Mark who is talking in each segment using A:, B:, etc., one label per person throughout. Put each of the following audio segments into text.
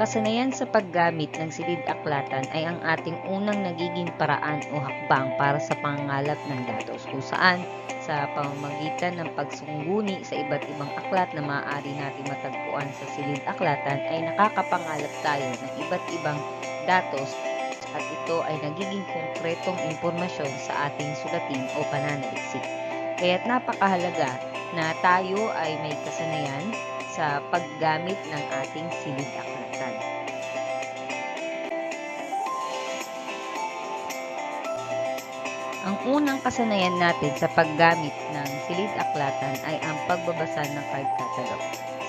A: Kasanayan sa paggamit ng silid-aklatan ay ang ating unang nagiging paraan o hakbang para sa pangangalap ng datos kung saan sa pamamagitan ng pagsungguni sa iba't ibang aklat na maaari natin matagpuan sa silid-aklatan ay nakakapangalap tayo ng iba't ibang datos at ito ay nagiging konkretong impormasyon sa ating sulatin o pananaliksik. Kaya't napakahalaga na tayo ay may kasanayan sa paggamit ng ating silid-aklatan. Ang unang kasanayan natin sa paggamit ng silid-aklatan ay ang pagbabasa ng card catalog.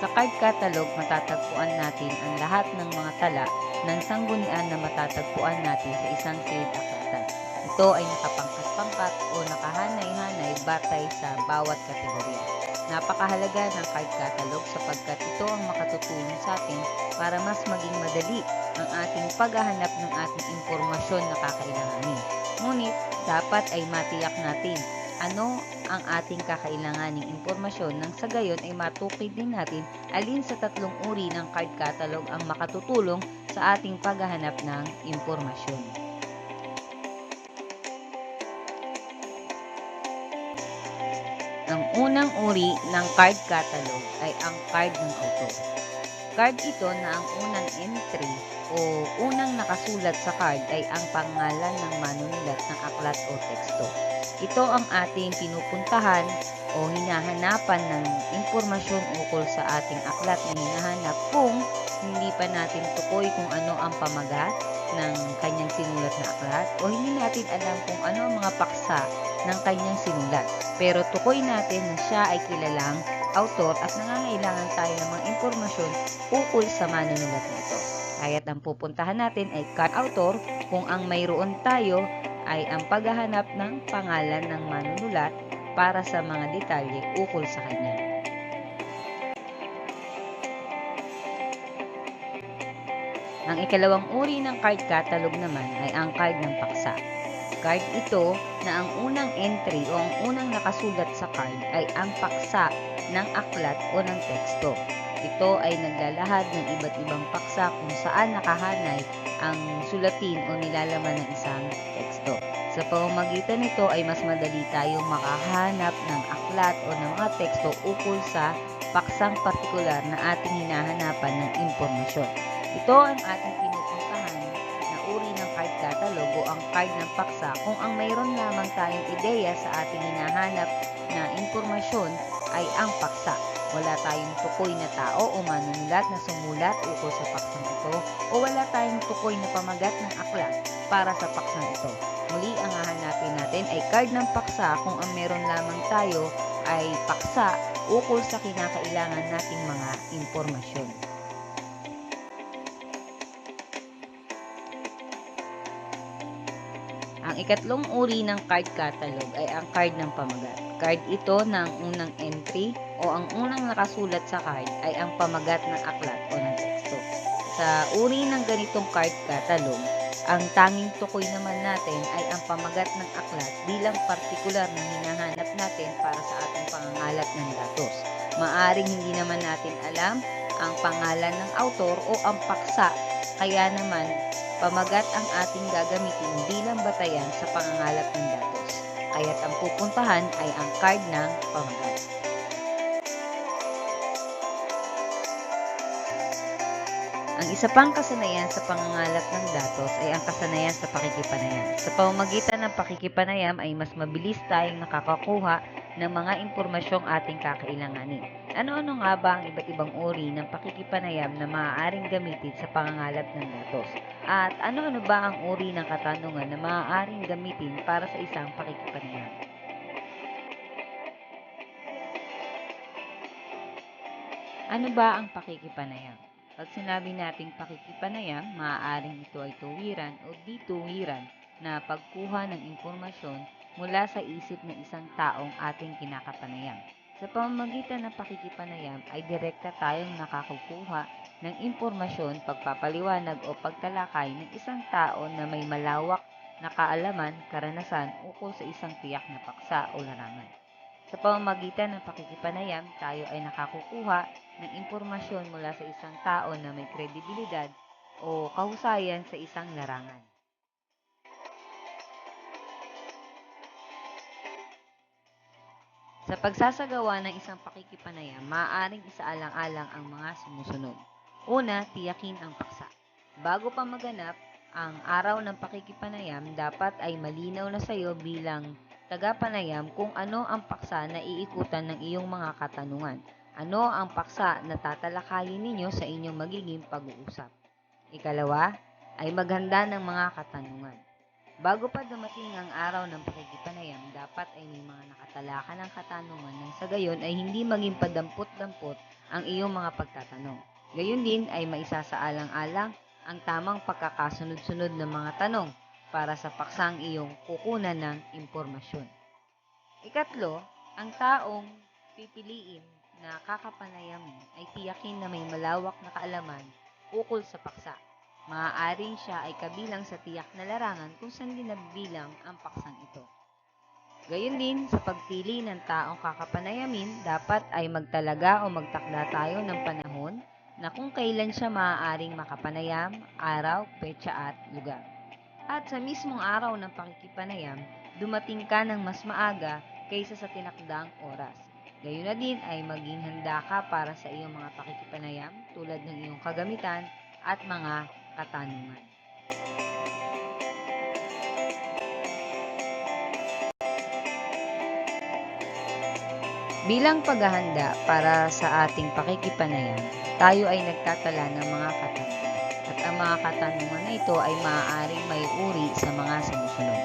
A: Sa card catalog, matatagpuan natin ang lahat ng mga tala ng sanggunian na matatagpuan natin sa isang silid-aklatan. Ito ay nakapangkat-pangkat o nakahanay-hanay batay sa bawat kategorya. Napakahalaga ng card catalog sapagkat ito ang makatutulong sa atin para mas maging madali ang ating paghahanap ng ating impormasyon na kakailanganin. Ngunit, dapat ay matiyak natin ano ang ating kakailanganing impormasyon nang sa gayon ay matukoy din natin alin sa tatlong uri ng card catalog ang makatutulong sa ating paghahanap ng impormasyon. Ang unang uri ng card catalog ay ang card ng author. Card ito na ang unang entry o unang nakasulat sa card ay ang pangalan ng manunulat ng aklat o teksto. Ito ang ating pinupuntahan o hinahanapan ng impormasyon ukol sa ating aklat na hinahanap kung hindi pa natin tukoy kung ano ang pamagat ng kanyang sinulat na aklat o hindi natin alam kung ano ang mga paksa ng kanyang sinulat. Pero tukoy natin na siya ay kilalang autor at nangangailangan tayo ng mga impormasyon ukol sa manunulat na ito. Kaya't ang pupuntahan natin ay card author kung ang mayroon tayo ay ang paghahanap ng pangalan ng manunulat para sa mga detalye ukol sa kanya. Ang ikalawang uri ng card catalog naman ay ang card ng paksa. Card ito na ang unang entry o ang unang nakasulat sa card ay ang paksa ng aklat o ng teksto. Ito ay naglalahad ng iba't ibang paksa kung saan nakahanay ang sulatin o nilalaman ng isang teksto. Sa pamamagitan nito ay mas madali tayong makahanap ng aklat o ng mga teksto ukol sa paksang partikular na ating hinahanapan ng impormasyon. Ito ang ating ang card ng paksa kung ang mayroon lamang tayong ideya sa ating hinahanap na impormasyon ay ang paksa. Wala tayong tukoy na tao o manunulat na sumulat ukol sa paksang ito o wala tayong tukoy na pamagat ng aklat para sa paksang ito. Muli ang hahanapin natin ay card ng paksa kung ang meron lamang tayo ay paksa ukol sa kinakailangan nating mga impormasyon. Ikatlong uri ng card catalog ay ang card ng pamagat. Card ito na ang unang entry o ang unang nakasulat sa card ay ang pamagat ng aklat o ng teksto. Sa uri ng ganitong card catalog, ang tanging tukoy naman natin ay ang pamagat ng aklat bilang partikular na hinahanap natin para sa ating pangangalat ng datos. Maaring hindi naman natin alam ang pangalan ng autor o ang paksa, kaya naman pamagat ang ating gagamitin bilang batayan sa pangangalat ng datos. Kaya't ang pupuntahan ay ang card ng pamagat. Ang isa pang kasanayan sa pangangalat ng datos ay ang kasanayan sa pakikipanayam. Sa pamamagitan ng pakikipanayam ay mas mabilis tayong nakakakuha ng mga impormasyong ating kakailanganin. Ano-ano nga ba ang iba't ibang uri ng pakikipanayam na maaaring gamitin sa pangangalat ng datos? At ano-ano ba ang uri ng katanungan na maaaring gamitin para sa isang pakikipanayam? Ano ba ang pakikipanayam? Pag sinabi nating pakikipanayam, maaaring ito ay tuwiran o dituwiran na pagkuha ng impormasyon mula sa isip ng isang taong ating kinakapanayam. Sa pamamagitan ng pakikipanayam ay direkta tayong nakakukuha ng impormasyon, pagpapaliwanag o pagtalakay ng isang tao na may malawak na kaalaman, karanasan ukol sa isang tiyak na paksa o larangan. Sa pamamagitan ng pakikipanayam, tayo ay nakakukuha ng impormasyon mula sa isang tao na may kredibilidad o kahusayan sa isang larangan. Sa pagsasagawa ng isang pakikipanayam, maaaring isaalang-alang ang mga sumusunod. Una, tiyakin ang paksa. Bago pa maganap ang araw ng pakikipanayam, dapat ay malinaw na sa iyo bilang tagapanayam kung ano ang paksa na iikutan ng iyong mga katanungan. Ano ang paksa na tatalakayin ninyo sa inyong magiging pag-uusap. Ikalawa, ay maghanda ng mga katanungan. Bago pa dumating ang araw ng pakikipanayam, dapat ay may mga nakatalaka ng katanungan nang sa gayon ay hindi maging padampot-dampot ang iyong mga pagtatanong. Gayon din ay maisasaalang-alang ang tamang pagkakasunod-sunod ng mga tanong para sa paksang iyong kukunan ng impormasyon. Ikatlo, ang taong pipiliin na kakapanayamin ay tiyakin na may malawak na kaalaman ukol sa paksa. Maaaring siya ay kabilang sa tiyak na larangan kung saan ginabilang ang paksang ito. Gayon din, sa pagpili ng taong kakapanayamin, dapat ay magtalaga o magtakda tayo ng panahon na kung kailan siya maaaring makapanayam, araw, petsa at lugar. At sa mismong araw ng pakikipanayam, dumating ka ng mas maaga kaysa sa tinakdang oras. Gayon na din ay maging handa ka para sa iyong mga pakikipanayam tulad ng iyong kagamitan at mga katanungan. Bilang paghahanda para sa ating pakikipanayam, tayo ay nagtatala ng mga katanungan. At ang mga katanungan na ito ay maaaring may uri sa mga sumusunod.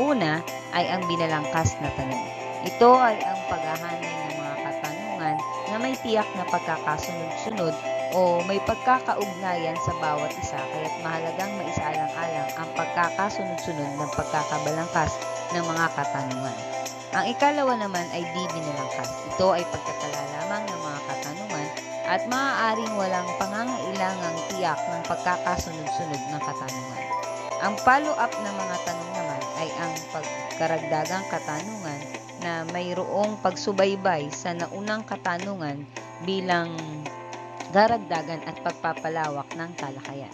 A: Una ay ang binalangkas na tanong. Ito ay ang paghahanay ng mga katanungan na may tiyak na pagkakasunod-sunod o may pagkakaugnayan sa bawat isa kaya't mahalagang maisaalang-alang ang pagkakasunod-sunod ng pagkakabalangkas ng mga katanungan. Ang ikalawa naman ay di binalangkas. Ito ay pagtatala lamang ng mga katanungan at maaaring walang pangangailangang tiyak ng pagkakasunod-sunod ng katanungan. Ang follow-up ng mga tanong naman ay ang pagkaragdagang katanungan na mayroong pagsubaybay sa naunang katanungan bilang daragdagan at pagpapalawak ng talakayan.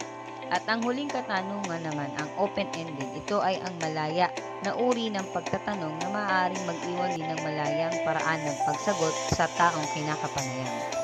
A: At ang huling katanungan naman, ang open-ended, ito ay ang malaya na uri ng pagtatanong na maaaring mag-iwan din ng malayang paraan ng pagsagot sa taong kinakapanayam.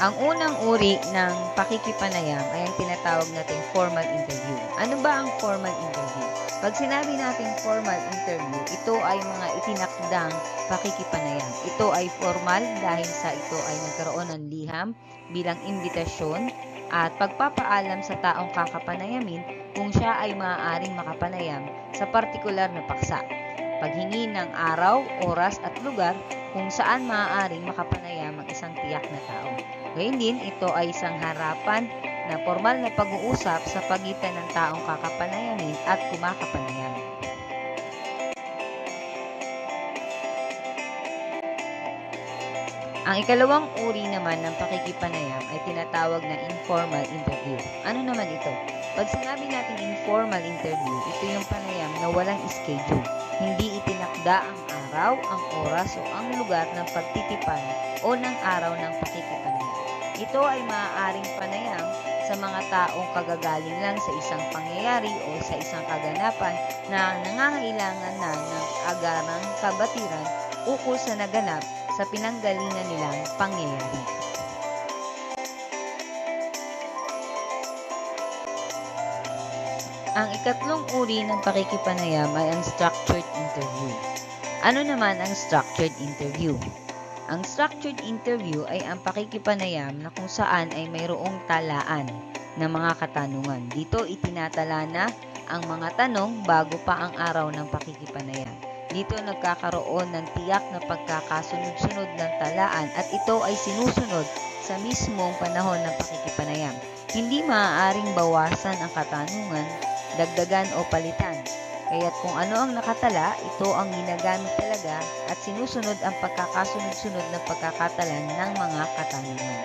A: Ang unang uri ng pakikipanayam ay ang tinatawag nating formal interview. Ano ba ang formal interview? Pag sinabi nating formal interview, ito ay mga itinakdang pakikipanayam. Ito ay formal dahil sa ito ay nagkaroon ng liham bilang imbitasyon at pagpapaalam sa taong kakapanayamin kung siya ay maaaring makapanayam sa partikular na paksa. Paghingi ng araw, oras at lugar kung saan maaaring makapanayam ang isang tiyak na tao. Gayun din, ito ay isang harapan na formal na pag-uusap sa pagitan ng taong kakapanayamin at kumakapanayam. Ang ikalawang uri naman ng pakikipanayam ay tinatawag na informal interview. Ano naman ito? Pag sinabi natin informal interview, ito yung panayam na walang schedule. Hindi itinakda ang araw, ang oras o ang lugar ng pagtitipan o ng araw ng pakikipanayam. Ito ay maaaring panayam sa mga taong kagagaling lang sa isang pangyayari o sa isang kaganapan na nangangailangan na ng agarang kabatiran ukol sa naganap sa pinanggalingan nilang pangyayari. Ang ikatlong uri ng pakikipanayam ay ang structured interview. Ano naman ang structured interview? Ang structured interview ay ang pakikipanayam na kung saan ay mayroong talaan ng mga katanungan. Dito itinatala na ang mga tanong bago pa ang araw ng pakikipanayam. Dito nagkakaroon ng tiyak na pagkakasunod-sunod ng talaan at ito ay sinusunod sa mismong panahon ng pakikipanayam. Hindi maaaring bawasan ang katanungan, dagdagan o palitan. Kaya't kung ano ang nakatala, ito ang ginagamit talaga at sinusunod ang pagkakasunod-sunod ng pagkakatalan ng mga katanungan.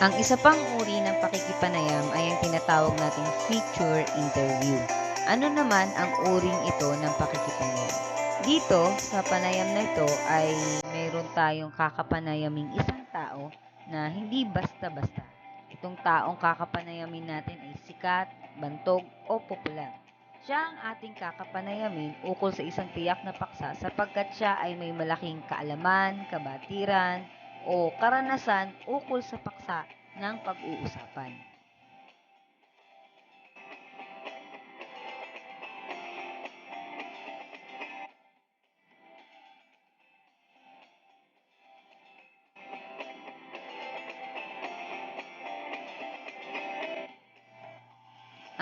A: Ang isa pang uri ng pakikipanayam ay ang tinatawag nating feature interview. Ano naman ang uring ito ng pakikipanayam? Dito, sa panayam na ito ay mayroon tayong kakapanayaming isang tao na hindi basta-basta. Itong taong kakapanayamin natin ay sikat, bantog o popular. Siya ang ating kakapanayamin ukol sa isang tiyak na paksa sapagkat siya ay may malaking kaalaman, kabatiran, o karanasan ukol sa paksa ng pag-uusapan.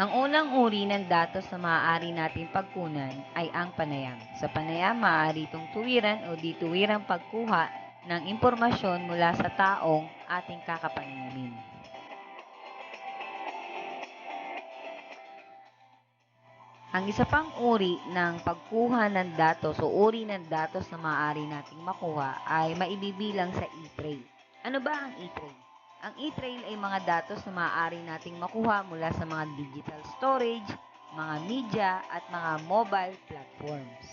A: Ang unang uri ng datos na maaari nating pagkunan ay ang panayam. Sa panayam, maaari itong tuwiran o dituwirang pagkuha ng impormasyon mula sa taong ating kakapanayamin. Ang isa pang uri ng pagkuha ng datos o uri ng datos na maaari nating makuha ay maibibilang sa e-trail. Ano ba ang e-trail? Ang e-trail ay mga datos na maaari nating makuha mula sa mga digital storage, mga media at mga mobile platforms.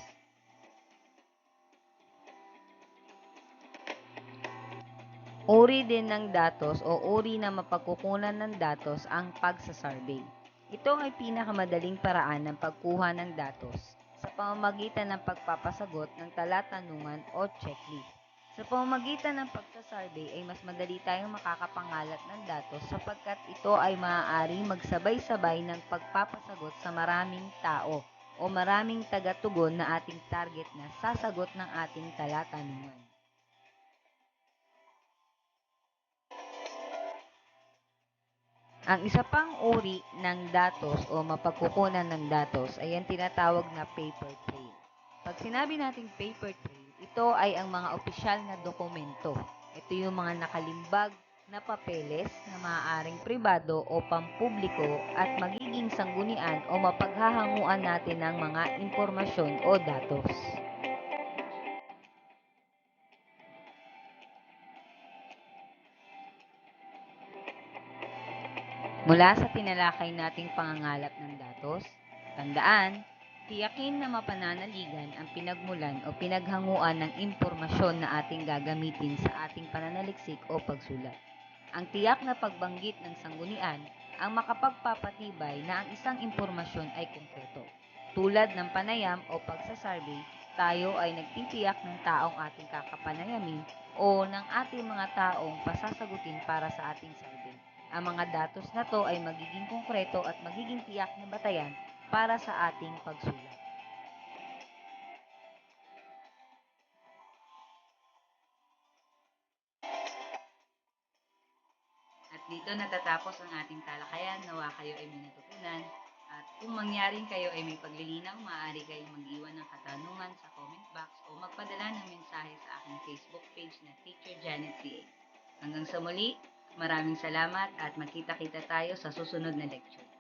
A: Uri din ng datos o uri na mapagkukunan ng datos ang pagsasurvey. Ito ay pinakamadaling paraan ng pagkuha ng datos sa pamamagitan ng pagpapasagot ng talatanungan o checklist. Sa pamamagitan ng pagsasurvey ay mas madali tayong makakapangalat ng datos sapagkat ito ay maaaring magsabay-sabay ng pagpapasagot sa maraming tao o maraming tagatugon na ating target na sasagot ng ating talatanungan. Ang isa pang uri ng datos o mapagkukunan ng datos ay ang tinatawag na paper trail. Pag sinabi nating paper trail, ito ay ang mga opisyal na dokumento. Ito yung mga nakalimbag na papeles na maaaring pribado o pampubliko at magiging sanggunian o mapaghahanguan natin ng mga impormasyon o datos. Mula sa tinalakay nating pangangalap ng datos, tandaan, tiyakin na mapananaligan ang pinagmulan o pinaghanguan ng impormasyon na ating gagamitin sa ating pananaliksik o pagsulat. Ang tiyak na pagbanggit ng sanggunian ang makapagpapatibay na ang isang impormasyon ay konkreto. Tulad ng panayam o pagsasurvey, tayo ay nagtitiyak ng taong ating kakapanayamin o ng ating mga taong pasasagutin para sa ating survey. Ang mga datos na to ay magiging konkreto at magiging tiyak na batayan para sa ating pagsulat. At dito natatapos ang ating talakayan. Nawa kayo ay may natutunan. At kung mangyaring kayo ay may paglilinaw, maaari kayong mag-iwan ng katanungan sa comment box o magpadala ng mensahe sa aking Facebook page na Teacher Janet CA. Hanggang sa muli, maraming salamat at magkita-kita tayo sa susunod na lecture.